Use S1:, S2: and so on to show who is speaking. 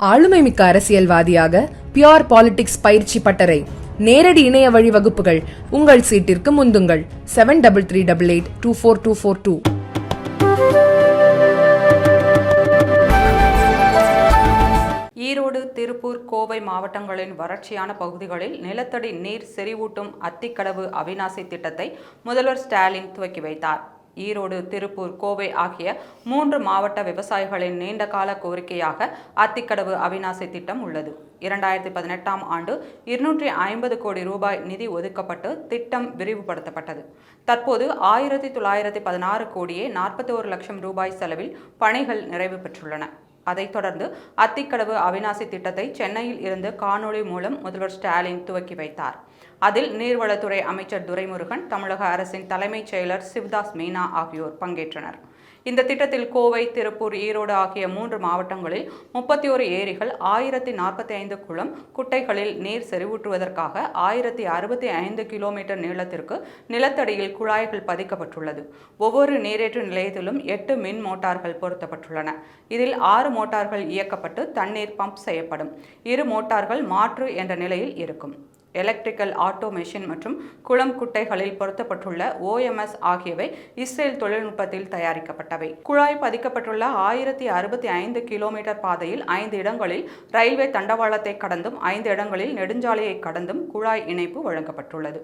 S1: ஆளுமைமிக்க அரசியல்வாதியாக pure politics பயிற்சி பட்டறை. நேரடி இணைய வழி வகுப்புகள். உங்கள் சீட்டிற்கு முந்துங்கள். Seven double three double eight two four two four two
S2: Erode Tiruppur Kovai மாவட்டங்களின் வறட்சியான பகுதிகளில் நிலத்தடி நீர் செறிவூட்டும் அத்திக்கடவு அவிநாசி திட்டத்தை முதல்வர் ஸ்டாலின் துவக்கி வைத்தார். ஈரோடு திருப்பூர் கோவை ஆகிய மூன்று மாவட்ட விவசாயிகளின் நீண்டகால கோரிக்கையாக அத்திக்கடவு அவிநாசி திட்டம் உள்ளது. இரண்டாயிரத்தி பதினெட்டாம் ஆண்டு இருநூற்றி ஐம்பது கோடி ரூபாய் நிதி ஒதுக்கப்பட்டு திட்டம் விரிவுபடுத்தப்பட்டது. தற்போது ஆயிரத்தி தொள்ளாயிரத்தி பதினாறு கோடியே நாற்பத்தி ஒரு லட்சம் ரூபாய் செலவில் பணிகள் நிறைவு பெற்றுள்ளன. அதைத் தொடர்ந்து அத்திக்கடவு அவிநாசி திட்டத்தை சென்னையில் இருந்து காணொளி மூலம் முதல்வர் ஸ்டாலின் துவக்கி வைத்தார். அதில் நீர்வளத்துறை அமைச்சர் துரைமுருகன் தமிழக அரசின் தலைமைச் செயலர் சிவதாஸ் மீனா ஆகியோர் பங்கேற்றனர். இந்த திட்டத்தில் கோவை திருப்பூர் ஈரோடு ஆகிய மூன்று மாவட்டங்களில் முப்பத்தி ஒரு ஏரிகள் ஆயிரத்தி நாற்பத்தி ஐந்து குளம் குட்டைகளில் நீர் செறிவூட்டுவதற்காக ஆயிரத்தி அறுபத்தி ஐந்து கிலோமீட்டர் நீளத்திற்கு நிலத்தடியில் குழாய்கள் பதிக்கப்பட்டுள்ளது. ஒவ்வொரு நீரேற்று நிலையத்திலும் எட்டு மின் மோட்டார்கள் பொருத்தப்பட்டுள்ளன. இதில் ஆறு மோட்டார்கள் இயக்கப்பட்டு தண்ணீர் பம்ப் செய்யப்படும். இரு மோட்டார்கள் மாற்று என்ற நிலையில் இருக்கும். எலக்ட்ரிக்கல் ஆட்டோ மெஷின் மற்றும் குளம் குட்டைகளில் பொருத்தப்பட்டுள்ள ஓஎம்எஸ் ஆகியவை இஸ்ரேல் தொழில்நுட்பத்தில் தயாரிக்கப்பட்டவை. குழாய் பதிக்கப்பட்டுள்ள ஆயிரத்தி அறுபத்தி ஐந்து கிலோமீட்டர் பாதையில் ஐந்து இடங்களில் ரயில்வே தண்டவாளத்தை கடந்தும் ஐந்து இடங்களில் நெடுஞ்சாலையை கடந்தும் குழாய் இணைப்பு வழங்கப்பட்டுள்ளது.